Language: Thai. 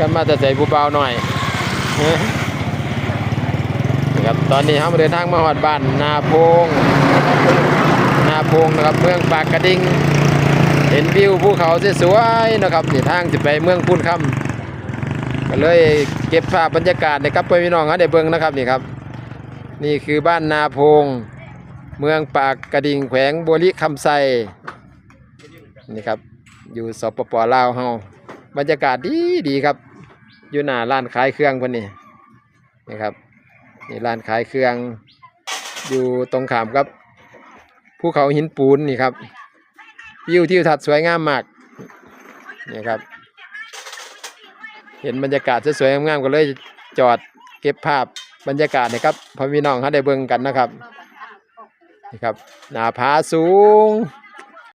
กันมาแต่ใส่ผู้เบาหน่อยนะครับตอนนี้เรามาเดินทางมาหอดบ้านนาโพงนาโพงนะครับเมืองปากกระดิ่งเห็นวิวภูเขาสวยๆนะครับนี่ทางจะไปเมืองพูนคำก็เลยเก็บภาพบรรยากาศนะครับไปพี่น้องเขาได้เบิ่งนะครับนี่ครับ นี่คือบ้านนาโพง เมืองปากกระดิ่งแขวงบัวลิคำไซนี่ครับอยู่สปปลาวเฮา บรรยากาศดีดีครับ อยู่หน้าร้านขายเครื่องคนนี้นี่ครับนี่ร้านขายเครื่อง อยู่ตรงขามครับภูเขาหินปูนนี่ครับวิวทิวทัศน์สวยงามมากนี่ครับ เห็นบรรยากาศสวยๆงามๆก็เลยจอดเก็บภาพบรรยากาศนะครับพอพี่น้องเขาได้เบิ่งกันนะครับนี่ครับหน้าผาสูง